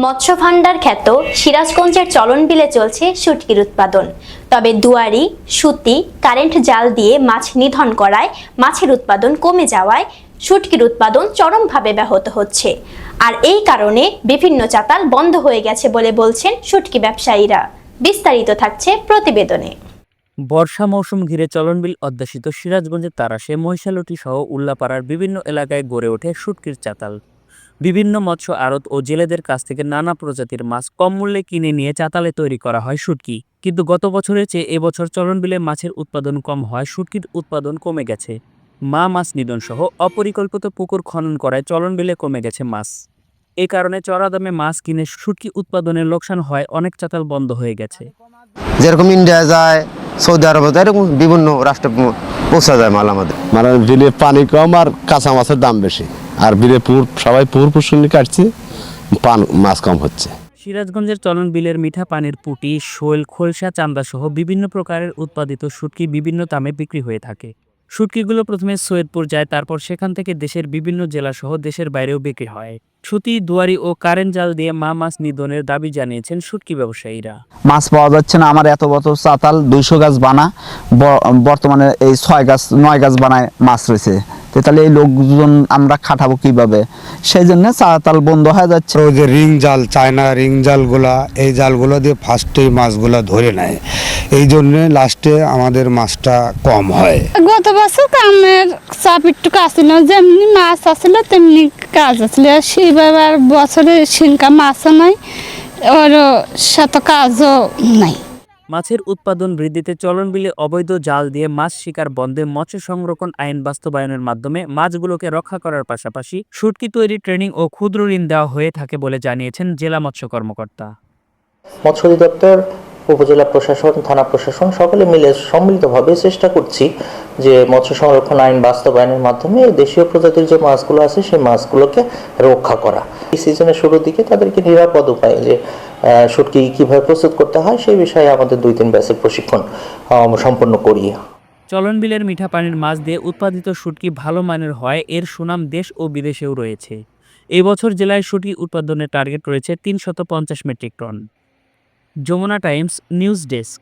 মৎস্য ভাণ্ডার খ্যাত সিরাজগঞ্জের চলন বিলে চলছে শুটকির উৎপাদন। তবে দুয়ারি, সুতি, কারেন্ট জাল দিয়ে মাছ নিধন করায় মাছের উৎপাদন কমে যাওয়ায় শুটকির উৎপাদন চরমভাবে ব্যাহত হচ্ছে। আর এই কারণে বিভিন্ন চাতাল বন্ধ হয়ে গেছে বলে বলছেন শুটকি ব্যবসায়ীরা। বিস্তারিত থাকছে প্রতিবেদনে। বর্ষা মৌসুম ঘিরে চলনবিল অধ্যাসিত সিরাজগঞ্জের তারাশে মহিষালটি সহ উল্লাপাড়ার বিভিন্ন এলাকায় গড়ে ওঠে শুটকির চাতাল। বিভিন্ন মৎস্য আড়ত ও জেলেদের কাছ থেকে নানা প্রজাতির মাছ কম মূল্যে কিনে নিয়ে চাতালে তৈরি করা হয় শুটকি। কিন্তু গত বছরের চেয়ে এবছর চলনবিলে মাছের উৎপাদন কম হয় শুটকির উৎপাদন কমে গেছে। মা মাছ নিধন সহ অপরিকল্পিত পুকুর খনন করায় চলনবিলে কমে গেছে মাছ। এ কারণে চড়া দামে মাছ কিনে শুটকি উৎপাদনের লোকসান হয় অনেক চাতাল বন্ধ হয়ে গেছে। যেরকম ইন্ডিয়া যায় সৌদি আরব যায় এরকম বিভিন্ন রাষ্ট্রে পৌঁছা যায় মাল আমাদের। মানে বিলে পানি কম আর কাঁচা মাছের দাম বেশি। আর বিলে পুর সবাই পুর পুষুনি কাটছে পান মাছ কম হচ্ছে। সিরাজগঞ্জের চলন বিলের মিঠা পানির পুটি শোল খোলসা চান্দা সহ বিভিন্ন প্রকারের উৎপাদিত শুটকি বিভিন্ন দামে বিক্রি হয়ে থাকে। শুটকিগুলো প্রথমে সৈয়দপুর যায় তারপর সেখান থেকে দেশের বিভিন্ন জেলা সহ দেশের বাইরেও বিক্রি হয়। সুতি দুয়ারি ও কারেন্ট জাল দিয়ে মা মাছ নিধনের দাবি জানিয়েছেন শুটকি ব্যবসায়ীরা। মাছ পাওয়া যাচ্ছে না আমার এত বছর চাতাল দুইশো গাছ বানা ব- বর্তমানে এই ছয় গাছ নয় গাছ বানায় মাছ রয়েছে। তো তাহলে এই লোকজন আমরা খাটাবো কীভাবে? সেই জন্য চাতাল বন্ধ হয়ে যাচ্ছে। ওই যে রিং জাল চায়না রিং জালগুলা এই জালগুলো দিয়ে ফার্স্টে মাছগুলা ধরে নেয়। এই জন্যে লাস্টে আমাদের মাছটা কম হয়। গত বছর কামের চাপ একটু আসছিল যেমনি মাছ আসছিল তেমনি কাজ আসছিল সেবার বছরে সিনকা মাছও নাই ওর সাথে কাজও নাই। মাছের উৎপাদন বৃদ্ধিতে চলন বিলে অবৈধ জাল দিয়ে মাছ শিকার বন্ধে মৎস্য সংরক্ষণ আইন বাস্তবায়নের মাধ্যমে মাছগুলোকে রক্ষা করার পাশাপাশি শুটকি তৈরি ট্রেনিং ও ক্ষুদ্র ঋণ দেওয়া হয়ে থাকে বলে জানিয়েছেন জেলা মৎস্য কর্মকর্তা। মৎস্য অধিদপ্তর, উপজেলা প্রশাসন, থানা প্রশাসন সকলে মিলে সম্মিলিতভাবে চেষ্টা করছি যে মৎস্য সংরক্ষণ আইন বাস্তবায়নের মাধ্যমে দেশীয় প্রজাতির যে মাছগুলো আছে, সেই মাছগুলোকে রক্ষা করা। এই সিজনের শুরুর দিকে তাদেরকে নিরাপদ উপায়ে যে শুটকি কীভাবে প্রস্তুত করতে হয় সেই বিষয়ে আমাদের দুই তিন ব্যাচের প্রশিক্ষণ সম্পন্ন করি। চলন বিলের মিঠা পানির মাছ দিয়ে উৎপাদিত শুটকি ভালো মানের হয়, এর সুনাম দেশ ও বিদেশেও রয়েছে। এই বছর জেলায় শুটকি উৎপাদনের টার্গেট রয়েছে তিনশত পঞ্চাশ metric ton Jamuna Times, news desk.